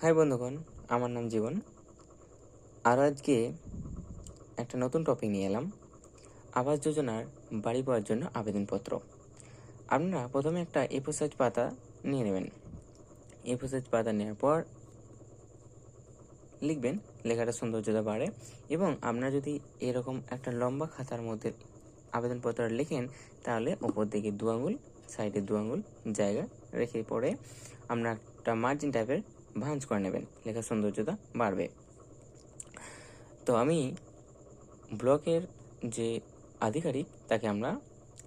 High বন্ধুগণ, আমার নাম জীবন। আর আজকে একটা নতুন টপিক নিয়ে এলাম, আবাস যোজনার বাড়ি পাওয়ার জন্য আবেদনপত্র। আপনারা প্রথমে একটা এফো সাইজ পাতা নিয়ে নেবেন। এফো সাইজ পাতা নেওয়ার পর লিখবেন, লেখাটা সৌন্দর্যতা বাড়ে এবং আপনারা যদি এরকম একটা লম্বা খাতার মধ্যে আবেদনপত্র লেখেন, তাহলে ওপর দিকে দু আঙুল সাইডে দু আঙুল জায়গা রেখে পরে আপনার একটা মার্জিন টাইপের ভাঁজ করে নেবেন, লেখার সৌন্দর্যতা বাড়বে। তো আমি ব্লকের যে আধিকারিক, তাকে আমরা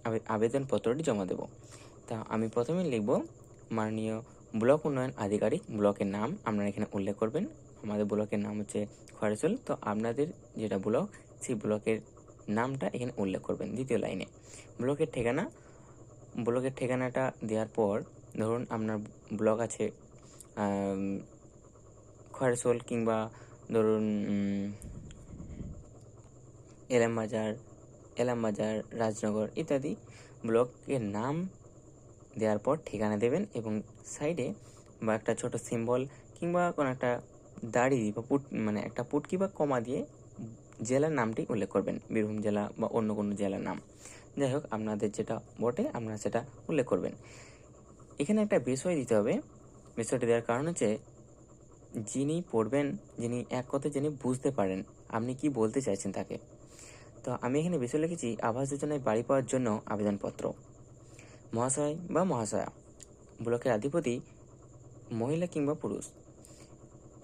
আবে- আবেদনপত্রটি জমা দেব। তা আমি প্রথমে লিখব, মাননীয় ব্লক উন্নয়ন আধিকারিক, ব্লকের নাম আপনারা এখানে উল্লেখ করবেন। আমাদের ব্লকের নাম হচ্ছে খয়রাসোল তো আপনাদের যেটা ব্লক, সেই ব্লকের নামটা এখানে উল্লেখ করবেন দ্বিতীয় লাইনে। ব্লকের ঠিকানা, ব্লকের ঠিকানাটা দেওয়ার পর, ধরুন আপনার ব্লক আছে খয়রাসোল কিংবা ধরুন এলাম বাজার এলাম বাজার, রাজনগর ইত্যাদি ব্লকের নাম দেওয়ার পর ঠিকানা দেবেন এবং সাইডে বা একটা ছোট সিম্বল কিংবা কোনো একটা দাড়ি বা পুট মানে একটা পুটকি বা কমা দিয়ে জেলার নামটি উল্লেখ করবেন, বীরভূম জেলা বা অন্য কোনো জেলার নাম। যাই হোক, আপনাদের যেটা বটে, আপনারা সেটা উল্লেখ করবেন। এখানে একটা বিষয় দিতে হবে বিষয়টি দেওয়ার কারণ হচ্ছে, যিনি পড়বেন, যিনি এক কথায় যিনি বুঝতে পারেন, আপনি কি বলতে চাইছেন তাকে। তো আমি এখানে বিষয় লিখেছি আবাস যোজনায় বাড়ি পাওয়ার জন্য আবেদনপত্র। মহাশয় বা মহাশয়া, ব্লকের অধিপতি মহিলা কিংবা পুরুষ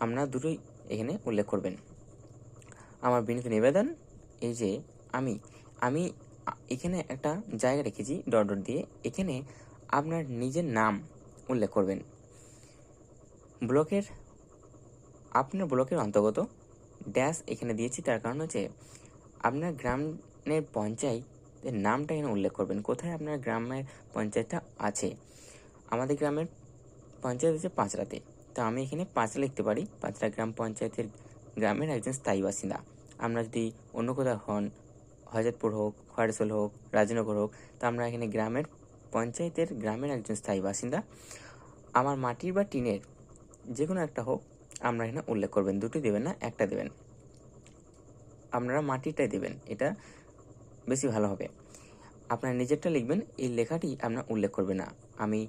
আপনারা দুটোই এখানে উল্লেখ করবেন। আমার বিনীত নিবেদন, এই যে আমি আমি এখানে একটা জায়গা রেখেছি, ডট ডট দিয়ে। এখানে আপনার নিজের নাম উল্লেখ করবেন। ব্লকের আপনার ব্লকের অন্তর্গত ড্যাশ এখানে দিয়েছি, তার কারণ হচ্ছে আপনার গ্রামের পঞ্চায়েতের নামটা এখানে উল্লেখ করবেন। কোথায় আপনার গ্রামের পঞ্চায়েতটা আছে? আমাদের গ্রামের পঞ্চায়েত হচ্ছে পাঁচড়াতে। তো আমি এখানে পাঁচড়া লিখতে পারি। পাঁচড়া গ্রাম পঞ্চায়েতের গ্রামের একজন স্থায়ী বাসিন্দা। আমরা যদি অন্য কোথাও হন, হজরতপুর হোক খয়রসোল হোক, রাজনগর হোক, তো আমরা এখানে গ্রামের পঞ্চায়েতের গ্রামের একজন স্থায়ী বাসিন্দা। আমার মাটির বা টিনের যে কোনো একটা হোক, আমরা এখানে উল্লেখ করবেন। দুটি দেবেন না, একটা দেবেন। আপনারা মাটিটাই দেবেন, এটা বেশি ভালো হবে। আপনার নিজেরটা লিখবেন, এই লেখাটি আপনার উল্লেখ করবেন না। আমি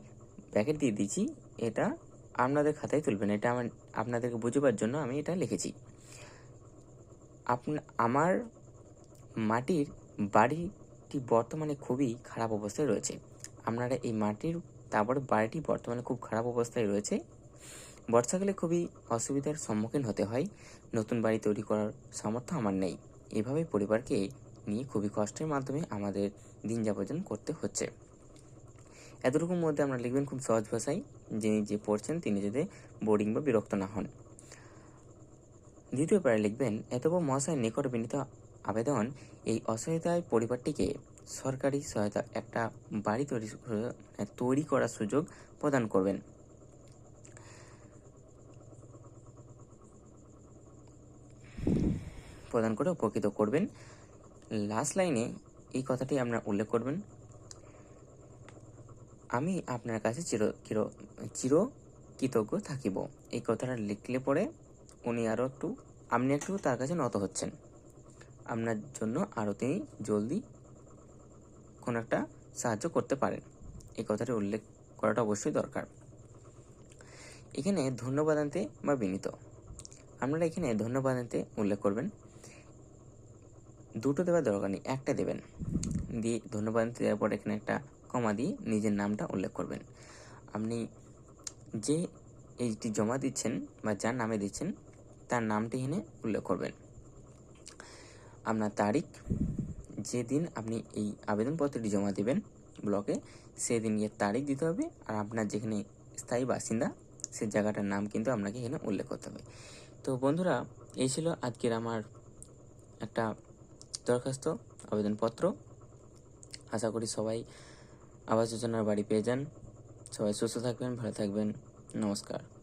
প্যাকেট দিয়ে দিয়েছি, এটা আপনাদের খাতায় তুলবেন, এটা আমার, আপনাদেরকে বুঝবার জন্য আমি এটা লিখেছি। আপনা, আমার মাটির বাড়িটি বর্তমানে খুবই খারাপ অবস্থায় রয়েছে। আপনারা এই মাটির, তারপরে বাড়িটি বর্তমানে খুব খারাপ অবস্থায় রয়েছে। বর্ষাকালে খুবই অসুবিধার সম্মুখীন হতে হয়। নতুন বাড়ি তৈরি করার সামর্থ্য আমার নেই। এভাবে পরিবারকে নিয়ে খুবই কষ্টের মাধ্যমে আমাদের দিন যাপন করতে হচ্ছে। এতটুকুর মধ্যে আমরা লিখবেন খুব সহজ ভাষায়, যিনি যে পড়ছেন তিনি যাতে বোরিং বা বিরক্ত না হন। দ্বিতীয় পারে লিখবেন, এতবড় মহাশয়ের নিকট বিনীত আবেদন, এই অসহায়তায় পরিবারটিকে সরকারি সহায়তা একটা বাড়ি তৈরি তৈরি করার সুযোগ প্রদান করবেন। প্রদান করে উপকৃত করবেন। লাস্ট লাইনে এই কথাটি আপনার উল্লেখ করবেন। আমি আপনার কাছে চির চির চির কৃতজ্ঞ থাকিব। এই কথাটা লিখলে পরে উনি আরও একটু, আপনি একটু তার কাছে নত হচ্ছেন। আপনার জন্য আরও তিনি জলদি কোনো একটা সাহায্য করতে পারেন। এই কথাটি উল্লেখ করাটা অবশ্যই দরকার। এখানে ধন্যবাদ আনতে বা বিনীত। আপনারা এখানে ধন্যবাদ আনতে উল্লেখ করবেন। দুটো দেওয়ার দরকার নেই, একটা দেবেন। দিয়ে ধন্যবাদ দেওয়ার পর এখানে একটা কমা দিয়ে নিজের নামটা উল্লেখ করবেন। আপনি যে এইটি জমা দিচ্ছেন বা যার নামে দিচ্ছেন, তার নামটি এখানে উল্লেখ করবেন। আপনার তারিখ, যেদিন আপনি এই আবেদনপত্রটি জমা দেবেন ব্লকে, সেদিন গিয়ে তারিখ দিতে হবে আর আপনার যেখানে স্থায়ী বাসিন্দা, সে জায়গাটার নাম কিন্তু আপনাকে এখানে উল্লেখ করতে হবে। তো বন্ধুরা, এই ছিল আজকের আমার একটা দরখাস্ত, আবেদনপত্র। আশা করি সবাই আবাস যোজনার বাড়ি পেয়ে যান। সবাই সুস্থ থাকবেন, ভালো থাকবেন। নমস্কার।